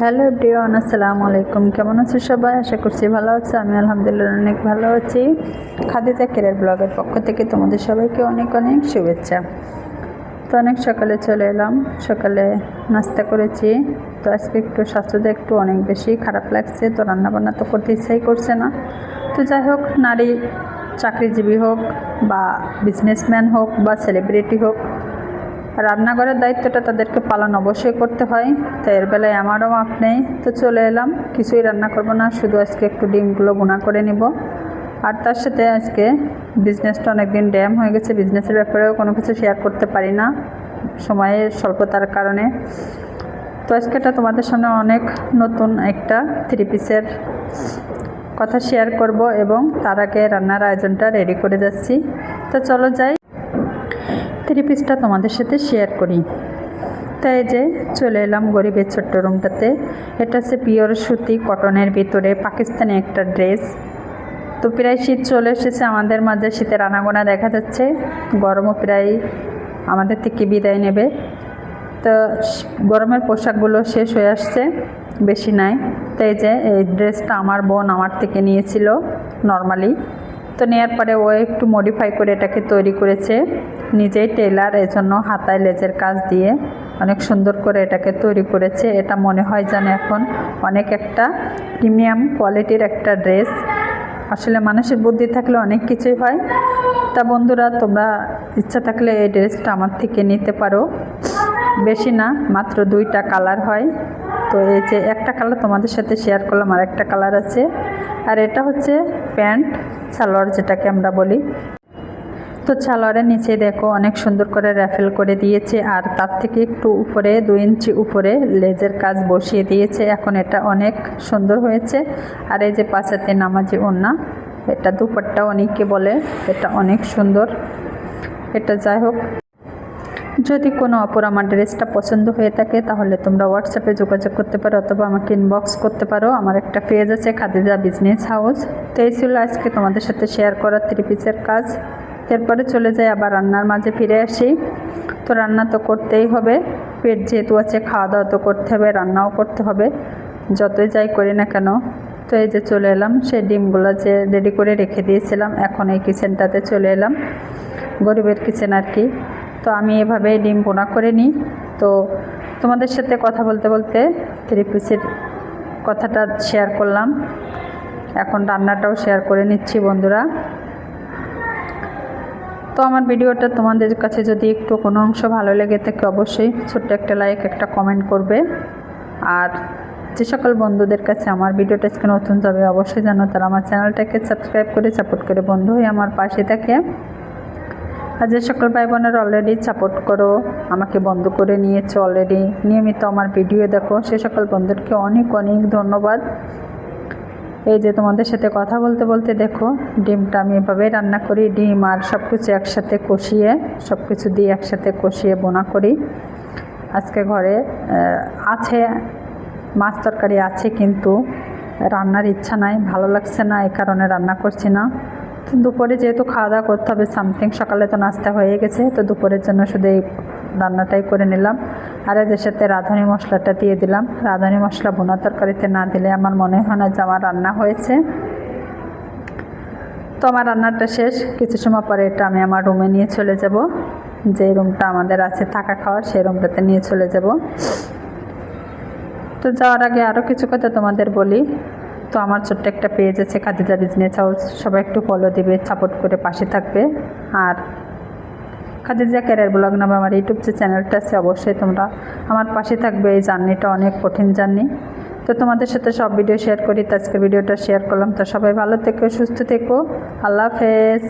Hello everyone, আসসালামু আলাইকুম। কেমন আছো সবাই? আশা করছি ভালো আছে। আমি আলহামদুলিল্লাহ অনেক ভালো আছি। খাদিজা কেরিয়ার ব্লগের পক্ষ থেকে তোমাদের সবাইকে অনেক অনেক শুভেচ্ছা। তো অনেক সকালে চলে এলাম। সকালে নাস্তা করেছি। তো আজকে একটু স্বাস্থ্যটা একটু অনেক বেশি খারাপ লাগছে। তো রান্নাবান্না তো করতে ইচ্ছাই করছে না। তো যাই হোক, নারী চাকরিজীবী হোক বা বিজনেসম্যান হোক বা সেলিব্রিটি হোক রান্নাঘরের দায়িত্বটা তাদেরকে পালন অবশ্যই করতে হয়। তো এর বেলায় আমারও মাপ নেই। তো চলে এলাম। কিছুই রান্না করব না। শুধু আজকে একটু ডিমগুলো বোনা করে নিব। আর তার সাথে আজকে বিজনেসটা অনেক দিন ড্যাম হয়ে গেছে। বিজনেসের ব্যাপারেও কোনো কিছু শেয়ার করতে পারি না। সময়ের স্বল্পতার কারণে। তো আজকেটা তোমাদের সামনে অনেক নতুন একটা থ্রি পিসের কথা শেয়ার করব এবং তার আগে রান্নার আয়োজনটা রেডি করে যাচ্ছি। তো চলো যাই। থ্রি পিসটা তোমাদের সাথে শেয়ার করি। তাই যে চলে এলাম গরিবের ছোট্ট রুমটাতে এটা হচ্ছে পিওর সুতি কটনের ভিতরে পাকিস্তানি একটা ড্রেস তো প্রায় শীত চলে এসেছে, আমাদের মাঝে শীতের আনাগোনা দেখা যাচ্ছে। গরমও প্রায় আমাদের থেকে বিদায় নেবে। তো গরমের পোশাকগুলো শেষ হয়ে আসছে, বেশি নাই। তাই যে এই ড্রেসটা আমার বোন আমার থেকে নিয়েছিল নর্মালি তো নেওয়ার পরে ও একটু মডিফাই করে এটাকে তৈরি করেছে। নিজেই টেলার এজন্য হাতায় লেজের কাজ দিয়ে অনেক সুন্দর করে এটাকে তৈরি করেছে। এটা মনে হয় যেন এখন অনেক একটা প্রিমিয়াম কোয়ালিটির একটা ড্রেস। আসলে মানুষের বুদ্ধি থাকলে অনেক কিছুই হয়। তা বন্ধুরা, তোমরা ইচ্ছা থাকলে এই ড্রেসটা আমার থেকে নিতে পারো। বেশি না, মাত্র দুইটা কালার হয়। তো এই যে একটা কালার তোমাদের সাথে শেয়ার করলাম আর একটা কালার আছে। আর এটা হচ্ছে প্যান্ট সালোয়ার যেটাকে আমরা বলি। তো সালোয়ারের নিচে দেখো অনেক সুন্দর করে র্যাফেল করে দিয়েছে, আর তার থেকে একটু উপরে দুই ইঞ্চি উপরে লেজের কাজ বসিয়ে দিয়েছে। এখন এটা অনেক সুন্দর হয়েছে। আর এই যে পাশাতে নামাজি ওন্না এটা দুপাট্টা অনেকে বলে, এটা অনেক সুন্দর। এটা যাই হোক, যদি কোনো অপর আমার ড্রেসটা পছন্দ হয়ে থাকে, তাহলে তোমরা হোয়াটসঅ্যাপে যোগাযোগ করতে পারো, অথবা আমাকে ইনবক্স করতে পারো। আমার একটা পেজ আছে, খাদিজা বিজনেস হাউস তো এই ছিল আজকে তোমাদের সাথে শেয়ার করা থ্রি পিসের কাজ। এরপরে চলে যাই আবার রান্নার মাঝে ফিরে আসি। তো রান্না তো করতেই হবে। পেট যেহেতু আছে খাওয়া দাওয়া তো করতে হবে, রান্নাও করতে হবে। যতই যাই করি না কেন, তো এই যে চলে এলাম। সেই ডিমগুলো যে রেডি করে রেখে দিয়েছিলাম, এখন এই কিচেনটাতে চলে এলাম। গরিবের কিচেন আর কি। তো আমি এভাবে ডিম বোনা করে নিই। তো তোমাদের সাথে কথা বলতে বলতে থ্রি পিসের কথাটা শেয়ার করলাম। এখন রান্নাটাও শেয়ার করে নিচ্ছি বন্ধুরা। তো আমার ভিডিওটা তোমাদের কাছে যদি একটু কোনো অংশ ভালো লেগে থাকে, অবশ্যই ছোট্ট একটা লাইক একটা কমেন্ট করবে। আর যে সকল বন্ধুদের কাছে আমার ভিডিওটা আজকে নতুন যাবে, অবশ্যই জানো তারা আমার চ্যানেলটাকে সাবস্ক্রাইব করে সাপোর্ট করে বন্ধু হয়ে আমার পাশে থাকে। আর যে সকল ভাই বোনেরা অলরেডি সাপোর্ট করো, আমাকে বন্ধ করে নিয়েছো অলরেডি নিয়মিত আমার ভিডিও দেখো, সে সকল বন্ধুদেরকে অনেক অনেক ধন্যবাদ। এই যে তোমাদের সাথে কথা বলতে বলতে দেখো, ডিমটা আমি এভাবে রান্না করি, ডিম আর সব কিছু একসাথে কষিয়ে সব কিছু দিয়ে একসাথে কষিয়ে বোনা করি। আজকে ঘরে আছে, মাছ তরকারি আছে কিন্তু রান্নার ইচ্ছা নাই, ভালো লাগছে না, এই কারণে রান্না করছি না। দুপুরে যেহেতু খাওয়া দাওয়া করতে হবে সামথিং সকালে তো নাস্তা হয়ে গেছে, তো দুপুরের জন্য শুধু এই রান্নাটাই করে নিলাম। আর এদের সাথে রাঁধুনি মশলাটা দিয়ে দিলাম। রাঁধুনি মশলা ভুনা তরকারিতে না দিলে আমার মনে হয় না যে আমার রান্না হয়েছে। তো আমার রান্নাটা শেষ। কিছু সময় পরে এটা আমি আমার রুমে নিয়ে চলে যাব। যে রুমটা আমাদের আছে থাকা খাওয়ার, সেই রুমটাতে নিয়ে চলে যাব। তো যাওয়ার আগে আরও কিছু কথা তোমাদের বলি। তো আমার ছোট্ট একটা পেজ আছে, খাদিজা বিজনেস হাউস সবাই একটু ফলো দিবে সাপোর্ট করে পাশে থাকবে। আর খাদিজা ক্যারিয়ার ব্লগ নামে আমার ইউটিউব যে চ্যানেলটা আছে, অবশ্যই তোমরা আমার পাশে থাকবে। এই জার্নিটা অনেক কঠিন জার্নি। তো তোমাদের সাথে সব ভিডিও শেয়ার করি, তো আজকের ভিডিওটা শেয়ার করলাম। তো সবাই ভালো থেকো, সুস্থ থেকো। আল্লাহ হাফেজ।